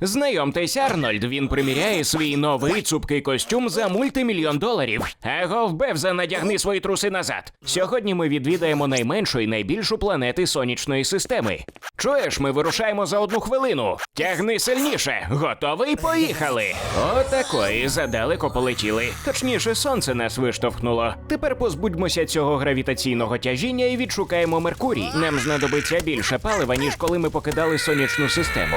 Знайомтесь, Арнольд. Він приміряє свій новий цупкий костюм за мультимільйон доларів. Агов Бевза, надягни свої труси назад. Сьогодні ми відвідаємо найменшу і найбільшу планети сонячної системи. Чуєш, ми вирушаємо за одну хвилину. Тягни сильніше. Готовий? Поїхали. Отакої задалеко полетіли. Точніше, сонце нас виштовхнуло. Тепер позбудьмося цього гравітаційного тяжіння і відшукаємо Меркурій. Нам знадобиться більше палива, ніж коли ми покидали сонячну систему.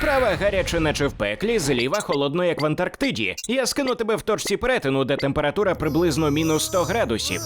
Права гаряче, наче в пеклі, зліва холодно, як в Антарктиді. Я скину тебе в точці перетину, де температура приблизно мінус 100 градусів.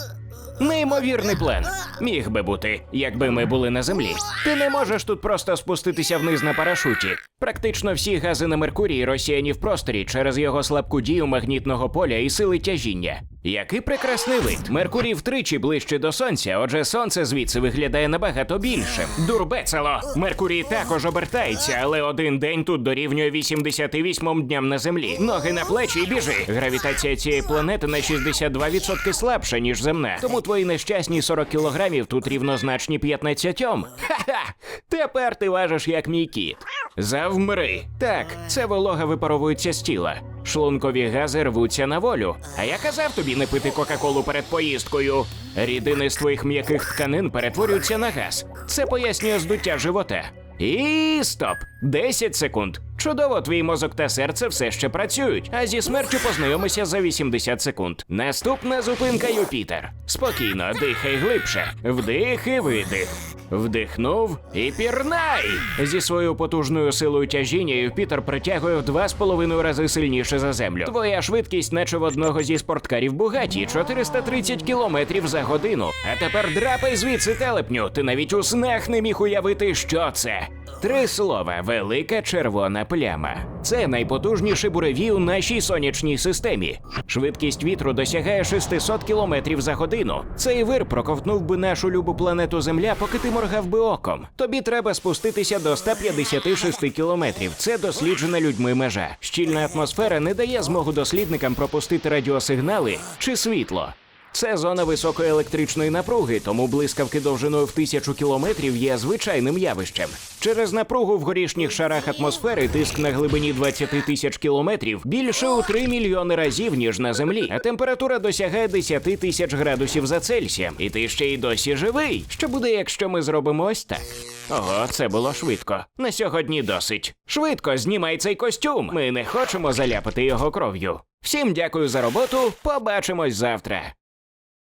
Неймовірний план. Міг би бути, якби ми були на землі. Ти не можеш тут просто спуститися вниз на парашуті. Практично всі гази на Меркурії розсіяні в просторі через його слабку дію магнітного поля і сили тяжіння. Який прекрасний вид. Меркурій втричі ближче до сонця, отже, сонце звідси виглядає набагато більшим. Дурбецело! Меркурій також обертається, але один день тут дорівнює 88 дням на землі. Ноги на плечі і біжи. Гравітація цієї планети на 62% слабша, ніж земна. Тому твої нещасні 40 кілограмів тут рівнозначні 15. Ха-ха! Тепер ти важиш як мій кіт. Завмри. Так, це волога випаровується з тіла. Шлункові гази рвуться на волю. А я казав тобі не пити Кока-Колу перед поїздкою. Рідини з твоїх м'яких тканин перетворюються на газ. Це пояснює здуття живота. І стоп! 10 секунд. Чудово, твій мозок та серце все ще працюють, а зі смертю познайомися за 80 секунд. Наступна зупинка Юпітер. Спокійно, дихай глибше. Вдих і видих. Вдихнув і пірнай! Зі своєю потужною силою тяжіння Юпітер притягує в два з половиною рази сильніше за землю. Твоя швидкість, наче в одного зі спорткарів Бугаті, 430 кілометрів за годину. А тепер драпай звідси телепню. Ти навіть у снах не міг уявити, що це. Три слова велика червона пляма. Це найпотужніший буревій у нашій сонячній системі. Швидкість вітру досягає 600 кілометрів за годину. Цей вир проковтнув би нашу любу планету Земля, поки ти моргав би оком. Тобі треба спуститися до 156 кілометрів. Це досліджена людьми межа. Щільна атмосфера не дає змогу дослідникам пропустити радіосигнали чи світло. Це зона високої електричної напруги, тому блискавки довжиною в тисячу кілометрів є звичайним явищем. Через напругу в горішніх шарах атмосфери тиск на глибині 20 тисяч кілометрів більше у 3 мільйони разів, ніж на землі, а температура досягає 10 тисяч градусів за Цельсієм. І ти ще й досі живий. Що буде, якщо ми зробимо ось так? Ого, це було швидко. На сьогодні досить. Швидко знімай цей костюм. Ми не хочемо заляпати його кров'ю. Всім дякую за роботу. Побачимось завтра.